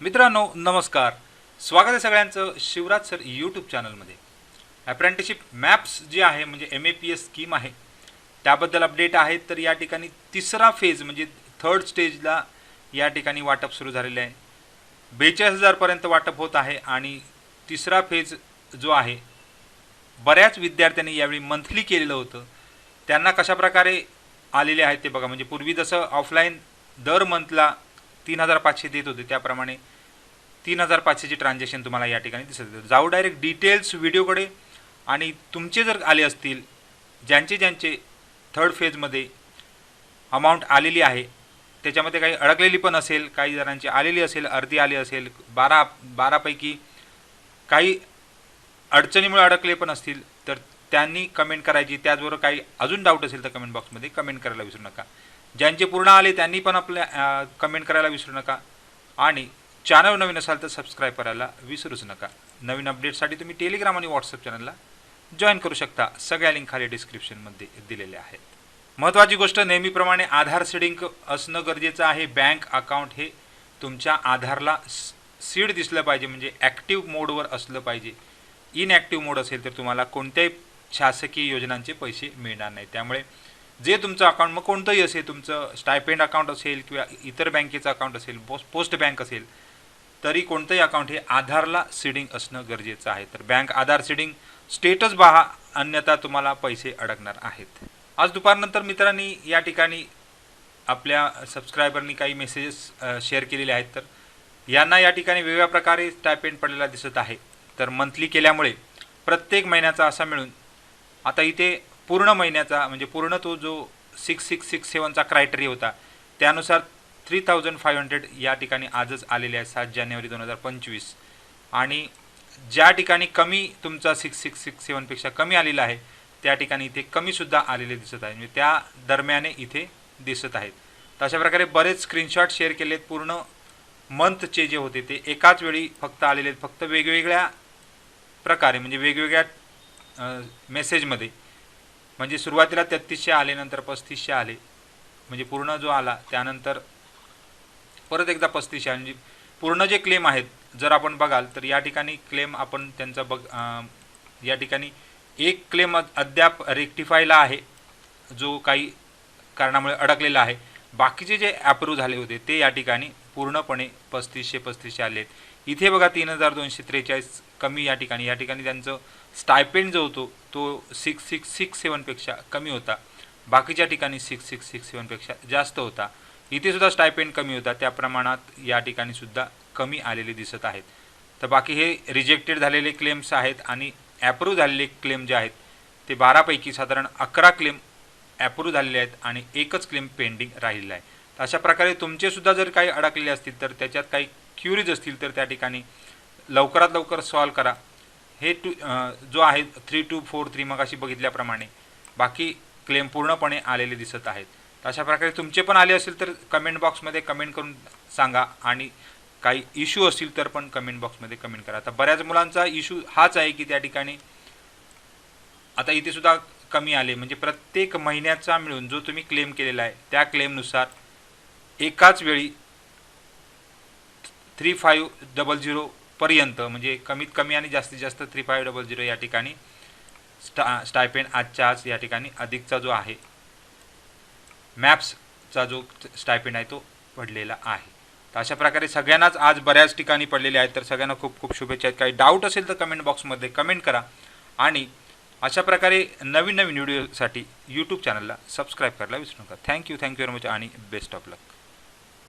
मित्रांनो नमस्कार. स्वागत आहे सगळ्यांचं शिवराज सर यूट्यूब चॅनलमध्ये अप्रेंटिशिप मॅप्स जी आहे म्हणजे M A P S scheme आहे त्याबद्दल अपडेट आहेत तर या ठिकाणी तिसरा फेज म्हणजे थर्ड स्टेजला या ठिकाणी वाटप सुरू झालेलं आहे. बेचाळीस हजारपर्यंत वाटप होत आहे आणि तिसरा फेज जो आहे बऱ्याच विद्यार्थ्यांनी यावेळी मंथली केलेलं होतं. त्यांना कशाप्रकारे आलेले आहेत ते बघा. म्हणजे पूर्वी जसं ऑफलाईन दर मंथला तीन हजार पाचशे देत होते. त्याप्रमाणे तीन हजार पाचशेची ट्रान्झॅक्शन तुम्हाला या ठिकाणी दिसत होते. जाऊ डायरेक्ट डिटेल्स व्हिडिओकडे. आणि तुमचे जर आले असतील ज्यांचे ज्यांचे थर्ड फेजमध्ये अमाऊंट आलेली आहे त्याच्यामध्ये काही अडकलेली पण असेल काही जणांची आलेली असेल अर्धी आली असेल बारा बारापैकी काही अडचणीमुळे अडकले पण असतील तर त्यांनी कमेंट करायची. त्याचबरोबर काही अजून डाऊट असेल तर कमेंट बॉक्समध्ये कमेंट करायला विसरू नका. ज्यांचे पूर्ण आले त्यांनी पण आपल्या कमेंट करायला विसरू नका. आणि चॅनल नवीन असाल तर सबस्क्राईब करायला विसरूच नका. नवीन अपडेटसाठी तुम्ही टेलिग्राम आणि व्हॉट्सअप चॅनलला जॉईन करू शकता. सगळ्या लिंक खाली डिस्क्रिप्शनमध्ये दिलेल्या आहेत. महत्त्वाची गोष्ट नेहमीप्रमाणे आधार सीडिंग असणं गरजेचं आहे. बँक अकाउंट हे तुमच्या आधारला सीड दिसलं पाहिजे. म्हणजे ॲक्टिव्ह मोडवर असलं पाहिजे. इनॲक्टिव्ह मोड असेल तर तुम्हाला कोणत्याही शासकीय योजनांचे पैसे मिळणार नाही. त्यामुळे जे तुमचं अकाउंट मग कोणतंही असेल तुमचं स्टायपेंड अकाउंट असेल किंवा इतर बँकेचं अकाउंट असेल पोस्ट पोस्ट बँक असेल तरी कोणतंही अकाउंट हे आधारला सीडिंग असणं गरजेचं आहे. तर बँक आधार सीडिंग स्टेटस पहा अन्यथा तुम्हाला पैसे अडकणार आहेत. आज दुपारनंतर मित्रांनी या ठिकाणी आपल्या सबस्क्रायबरनी काही मेसेजेस शेअर केलेले आहेत. तर यांना या ठिकाणी वेगवेगळ्या प्रकारे स्टायपेंड पडलेला दिसत आहे. तर मंथली केल्यामुळे प्रत्येक महिन्याचा असा मिळून आता इथे पूर्ण महिन्याचा म्हणजे पूर्ण तो जो सिक्स सिक्स सिक्स सेवनचा क्रायटेरिया होता त्यानुसार थ्री थाउजंड फाईव्ह हंड्रेड या ठिकाणी आजच आलेले आहे सात जानेवारी दोन हजार पंचवीस. आणि ज्या ठिकाणी कमी तुमचा सिक्स सिक्स सिक्स सेवनपेक्षा कमी आलेला आहे त्या ठिकाणी इथे कमीसुद्धा आलेले दिसत आहे. म्हणजे त्या दरम्याने इथे दिसत आहेत. तर अशा प्रकारे बरेच स्क्रीनशॉट शेअर केलेत पूर्ण मंथचे जे होते ते एकाच वेळी फक्त आलेले आहेत फक्त वेगवेगळ्या प्रकारे म्हणजे वेगवेगळ्या मेसेजमध्ये. म्हणजे सुरुवातीला तेहतीसशे आले नंतर पस्तीसशे आले. म्हणजे पूर्ण जो आला त्यानंतर परत एकदा पस्तीसशे म्हणजे पूर्ण जे क्लेम आहेत जर आपण बघाल तर या ठिकाणी क्लेम आपण त्यांचा बघ या ठिकाणी एक क्लेम अद्याप रेक्टिफायला आहे जो काही कारणामुळे अडकलेला आहे. बाकीचे जे ॲप्रूव्ह झाले होते ते या ठिकाणी पूर्णपणे पस्तीसशे पस्तीसशे आले आहेत इथे बघा तीन हजार दोनशे त्रेचाळीस कमी या ठिकाणी. या ठिकाणी त्यांचं स्टायपेंड जो होतो तो सिक्स सिक्स सिक्स सेवनपेक्षा कमी होता. बाकीच्या ठिकाणी सिक्स सिक्स सिक्स सेवनपेक्षा जास्त होता. इथे सुद्धा स्टायपेंड कमी होता. त्या प्रमाणात या ठिकाणी सुद्धा कमी आलेले दिसत आहेत. तर बाकी हे रिजेक्टेड झालेले क्लेम्स आहेत आणि ॲप्रूव्ह झालेले क्लेम जे आहेत ते बारापैकी साधारण अकरा क्लेम ॲप्रूव्ह झालेले आहेत आणि एकच क्लेम पेंडिंग राहिलेला आहे. अशा प्रकारे तुमचेसुद्धा जर काही अडकलेले असतील तर त्याच्यात काही क्युरीज असतील तर त्या ठिकाणी लवकरात लवकर सॉल्व करा. हे टू जो आहे थ्री टू फोर थ्री मग अशी बघितल्याप्रमाणे बाकी क्लेम पूर्णपणे आलेले दिसत आहेत. तर अशा प्रकारे तुमचे पण आले असेल तर कमेंट बॉक्समध्ये कमेंट करून सांगा आणि काही इश्यू असतील तर पण कमेंट बॉक्समध्ये कमेंट करा. आता बऱ्याच मुलांचा इश्यू हाच आहे की त्या ठिकाणी आता इथे सुद्धा कमी आले. म्हणजे प्रत्येक महिन्याचा मिळून जो तुम्ही क्लेम केलेला आहे त्या क्लेमनुसार एकाच वेळी थ्री फाईव्ह डबल झिरोपर्यंत म्हणजे कमीत कमी आणि जास्तीत जास्त थ्री फाईव्ह डबल झिरो या ठिकाणी स्टा स्टायपेंड आजच्या आज या ठिकाणी अधिकचा जो आहे मॅप्सचा जो स्टायपेंड आहे तो पडलेला आहे. तर अशा प्रकारे सगळ्यांनाच आज बऱ्याच ठिकाणी पडलेले आहेत तर सगळ्यांना खूप खूप शुभेच्छा आहेत. काही डाऊट असेल तर कमेंट बॉक्समध्ये कमेंट करा आणि अशा प्रकारे नवीन नवीन व्हिडिओसाठी यूट्यूब चॅनलला सबस्क्राईब करायला विसरू नका. Thank you thank you very much आणि बेस्ट ऑफ लक